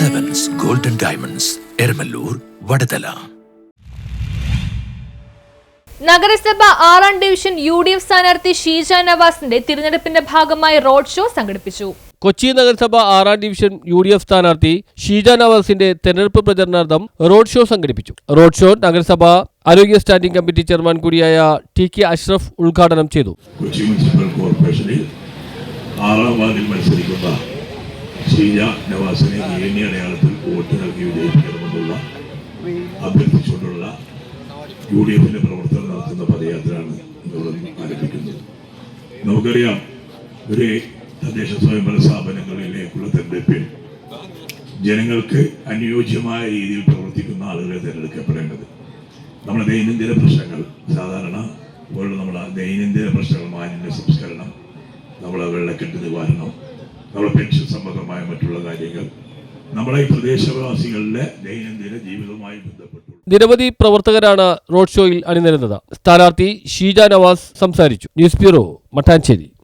Diamonds Eramallur Vadathala നഗരസഭ ആറാം division U D F സ്ഥാനാർത്ഥി ഷീജ നവാസിന്റെ തിരഞ്ഞെടുപ്പിന്റെ ഭാഗമായി റോഡ് ഷോ സംഘടിപ്പിച്ചു. കൊച്ചി നഗരസഭ ആറാം ഡിവിഷൻ യു ഡി എഫ് സ്ഥാനാർത്ഥി ഷീജ നവാസിന്റെ തെരഞ്ഞെടുപ്പ് പ്രചരണാർത്ഥം റോഡ് ഷോ സംഘടിപ്പിച്ചു. റോഡ് ഷോ നഗരസഭ ആരോഗ്യ സ്റ്റാൻഡിംഗ് കമ്മിറ്റി ചെയർമാൻ കൂടിയായ ടി കെ അഷ്റഫ് ഉദ്ഘാടനം ചെയ്തു. കൊച്ചി മുനിസിപ്പൽ കോർപ്പറേഷനിൽ ആറാം വാർഡിൽ മത്സരിക്കുന്ന ശ്രീജ നവാസിനെ എണ്ണി അടയാളത്തിൽ വോട്ട് നൽകി വിജയിപ്പിക്കണമെന്നുള്ള അഭ്യർത്ഥിച്ചുകൊണ്ടുള്ള യു ഡി എഫിന്റെ പ്രവർത്തനം നടത്തുന്ന പദയാത്രയാണ് ആരംഭിക്കുന്നത്. നമുക്കറിയാം ഒരു തദ്ദേശ സ്വയംഭരണ സ്ഥാപനങ്ങളിലേക്കുള്ള തെരഞ്ഞെടുപ്പിൽ ജനങ്ങൾക്ക് അനുയോജ്യമായ രീതിയിൽ പ്രവർത്തിക്കുന്ന ആളുകളെ തിരഞ്ഞെടുക്കപ്പെടേണ്ടത്. നമ്മുടെ ദൈനംദിന പ്രശ്നങ്ങൾ സാധാരണ പോലുള്ള നമ്മുടെ ദൈനംദിന പ്രശ്നങ്ങൾ മാലിന്യ സംസ്കരണം നമ്മളെ വെള്ളക്കെട്ട് നിവാരണം നമ്മുടെ പെൻഷൻ സംബന്ധമായ മറ്റുള്ള കാര്യങ്ങൾ നമ്മളെ ഈ പ്രദേശവാസികളുടെ ദൈനംദിന ജീവിതവുമായി ബന്ധപ്പെട്ടു നിരവധി പ്രവർത്തകരാണ് റോഡ് ഷോയിൽ അണിനിരുന്നത്. സ്ഥാനാർത്ഥി ഷീജ നവാസ് സംസാരിച്ചു. News bureau Mattancherry.